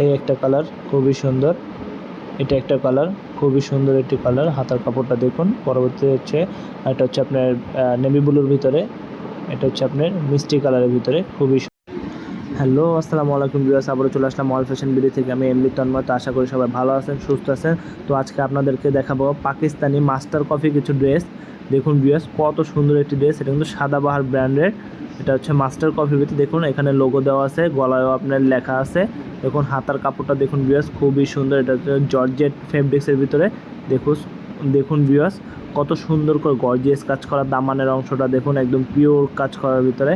এই একটা কালার খুবই সুন্দর। এটা একটা কালার খুবই সুন্দর একটি কালার হাতার কাপড়টা দেখুন পরবর্তী হচ্ছে এটা হচ্ছে আপনার নেভি ব্লুর ভিতরে। এটা হচ্ছে আপনার মিষ্টি কালারের ভিতরে, খুবই হ্যালো আসসালামু আলাইকুম বিয়াস আবারও চলে আসলাম অল ফ্যাশন বিডি থেকে। আমি এমবি তন্ময়। তো আশা করি সবাই ভালো আছেন, সুস্থ আছেন। তো আজকে আপনাদেরকে দেখাবো পাকিস্তানি মাস্টার কফি কিছু ড্রেস দেখুন বিয়াস কত সুন্দর একটি ড্রেস এটা কিন্তু সাদাবাহার ব্র্যান্ডের এটা হচ্ছে মাস্টার কফি ভিতরে দেখুন, এখানে লোগো দেওয়া আছে, গলায়ও আপনার লেখা আছে। দেখুন, হাতার কাপড়টা দেখুন বিয়াস খুবই সুন্দর, এটা হচ্ছে জর্জেট ফেব্রিক্সের ভিতরে। দেখুন দেখুন বিয়াস কত সুন্দর করে গর্জিয়াস কাজ করা, দামানের অংশটা দেখুন, একদম পিওর কাজ করার ভিতরে।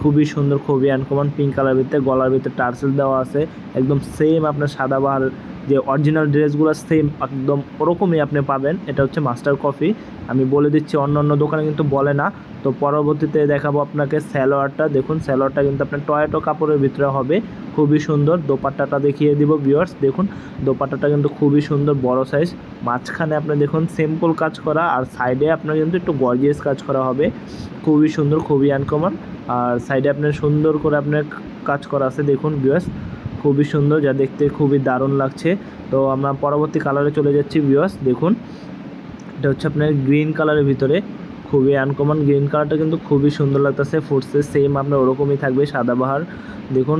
খুবই সুন্দর, খুবই আনকমন পিঙ্ক কালার ভিতরে গলার ভিতরে টার্সেল দেওয়া আছে। একদম সেম আপনার সাদাবাহার যে অরিজিনাল ড্রেসগুলো সেম একদম ওরকমই আপনি পাবেন। এটা হচ্ছে মাস্টার কফি আমি বলে দিচ্ছি অন্য অন্য দোকানে কিন্তু বলে না। তো পরবর্তীতে দেখাবো আপনাকে স্যালোয়ারটা। দেখুন, স্যালোয়ারটা কিন্তু আপনার টয়েটো কাপড়ের ভিতরে হবে। খুবই সুন্দর। দোপাট্টাটা দেখিয়ে দিব ভিউয়ার্স দেখুন, দোপাট্টাটা কিন্তু খুবই সুন্দর, বড় সাইজ মাঝখানে আপনার দেখুন সিম্পল কাজ করা আর সাইডে আপনার কিন্তু একটু গর্জিয়াস কাজ করা হবে। খুবই সুন্দর, খুবই আনকমন আর সাইডে আপনার সুন্দর করে আপনার কাজ করা আছে। দেখুন ভিউয়ার্স খুবই সুন্দর, যা দেখতে খুবই দারুণ লাগছে। তো আমরা পরবর্তী কালারে চলে যাচ্ছি ভিউয়ার্স দেখুন। এটা হচ্ছে আপনার গ্রিন কালারের ভিতরে। খুবই আনকমন গ্রিন কালারটা কিন্তু খুবই সুন্দর লাগতেছে ফুটসে সেম আপনার ওরকমই থাকবে সাদাবাহার দেখুন,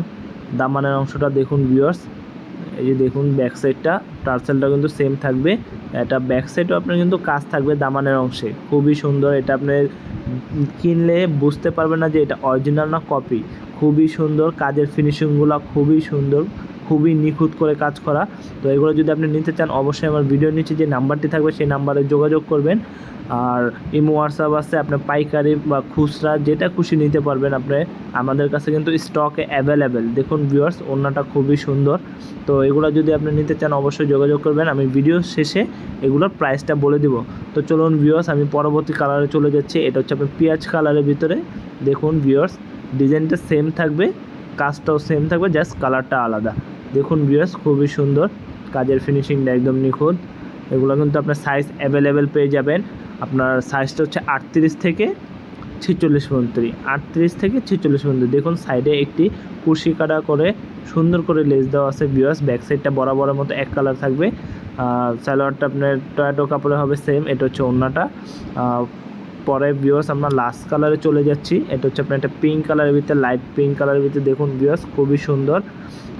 দামানের অংশটা দেখুন ভিওয়ার্স এই যে দেখুন ব্যাক সাইডটা টার্সেলটা কিন্তু সেম থাকবে। এটা ব্যাক সাইডও আপনার কিন্তু কাজ থাকবে দামানের অংশে। খুবই সুন্দর, এটা আপনি কিনলে বুঝতে পারবে না যে এটা অরিজিনাল না কপি খুবই সুন্দর, কাজের ফিনিশিংগুলো খুবই সুন্দর। খুবই নিখুঁত করে কাজ করা। তো এগুলো যদি আপনি নিতে চান, অবশ্যই আমার ভিডিওর নিচে যে নাম্বারটি থাকবে, সেই নাম্বারে যোগাযোগ করবেন। আর ইমো হোয়াটসঅ্যাপ আছে আপনার পাইকারি বা খুচরা যেটা খুশি নিতে পারবেন আপনি। আমাদের কাছে কিন্তু স্টকে অ্যাভেলেবেল দেখুন ভিউয়ার্স ওড়নাটা খুবই সুন্দর। তো এগুলো যদি আপনি নিতে চান, অবশ্যই যোগাযোগ করবেন। আমি ভিডিও শেষে এগুলোর প্রাইসটা বলে দিব। তো চলুন ভিউয়ার্স আমি পরবর্তী কালারে চলে যাচ্ছি। এটা হচ্ছে আপনার পেঁয়াজ কালারের ভিতরে। দেখুন ভিউয়ার্স ডিজাইনটা সেম থাকবে, কাজটাও সেম থাকবে জাস্ট কালারটা আলাদা। দেখুন ভিউয়ার্স খুবই সুন্দর। কাজের ফিনিশিংটা একদম নিখুঁত। এগুলো কিন্তু আপনার সাইজ অ্যাভেলেবেল পেয়ে যাবেন। আপনার সাইজটা হচ্ছে আটত্রিশ থেকে ছেচল্লিশ পর্যন্ত। আটত্রিশ থেকে ছেচল্লিশ পর্যন্ত। দেখুন সাইডে একটি কুশি কাটা করে সুন্দর করে লেস দেওয়া আছে বিয়াস ব্যাক সাইডটা বরাবরের মতো এক কালার থাকবে। সালোয়ারটা আপনার টয়েটো কাপড়ে হবে সেম এটা হচ্ছে ওড়নাটা। আহ, পরে বিয়াস আমরা লাস্ট কালারে চলে যাচ্ছি। এটা হচ্ছে আপনার একটা পিঙ্ক কালারের ভিতরে লাইট পিঙ্ক কালারের ভিতরে। দেখুন বিয়াস খুবই সুন্দর।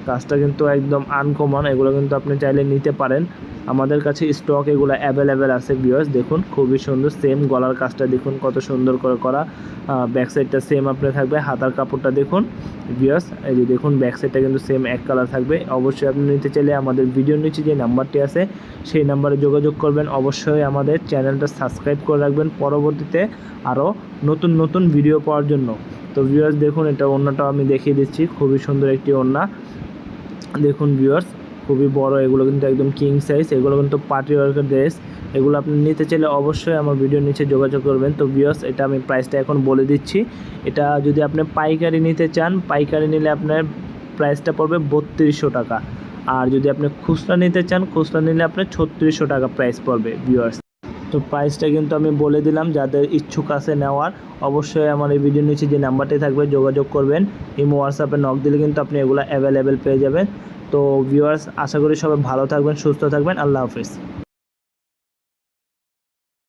কাজটা কিন্তু একদম আনকমন এগুলো কিন্তু আপনি চাইলে নিতে পারেন। আমাদের কাছে স্টক এগুলো অ্যাভেলেবেল আছে বিয়ার্স দেখুন খুবই সুন্দর সেম গলার কাজটা দেখুন কত সুন্দর করে করা। ব্যাক সাইডটা সেম আপনি থাকবে, হাতার কাপড়টা দেখুন। বিয়ার্স এই যে দেখুন ব্যাক সাইডটা কিন্তু সেম এক কালার থাকবে। অবশ্যই আপনি নিতে চাইলে আমাদের ভিডিওর নিচে যে নাম্বারটি আছে, সেই নাম্বারে যোগাযোগ করবেন। অবশ্যই আমাদের চ্যানেলটা সাবস্ক্রাইব করে রাখবেন পরবর্তীতে আরও নতুন নতুন ভিডিও পাওয়ার জন্য। তো ভিউয়ার্স দেখুন এটা ওড়নাটাও আমি দেখিয়ে দিচ্ছি, খুবই সুন্দর একটি ওড়না। দেখুন ভিউয়ার্স খুবই বড়, এগুলো কিন্তু একদম কিং সাইজ এগুলো কিন্তু পার্টি ওয়ার্কের ড্রেস এগুলো আপনি নিতে চাইলে অবশ্যই আমার ভিডিওর নিচে যোগাযোগ করবেন। তো ভিউয়ার্স এটা আমি প্রাইসটা এখন বলে দিচ্ছি। এটা যদি আপনি পাইকারি নিতে চান, পাইকারি নিলে আপনার প্রাইসটা পড়বে বত্রিশশো টাকা। আর যদি আপনি খুচরা নিতে চান, খুচরা নিলে আপনার ছত্রিশশো টাকা প্রাইস পড়বে ভিউয়ার্স তো প্রাইসটা কিন্তু আমি বলে দিলাম, যাদের ইচ্ছুক আছে নেওয়ার, অবশ্যই আমার এই ভিডিও নিচে যে নাম্বারটি থাকবে, যোগাযোগ করবেন। ইমো হোয়াটসঅ্যাপে নক দিলে কিন্তু আপনি এগুলো অ্যাভেলেবেল পেয়ে যাবেন। তো ভিউয়ার্স আশা করি সবাই ভালো থাকবেন, সুস্থ থাকবেন। আল্লাহ হাফিজ।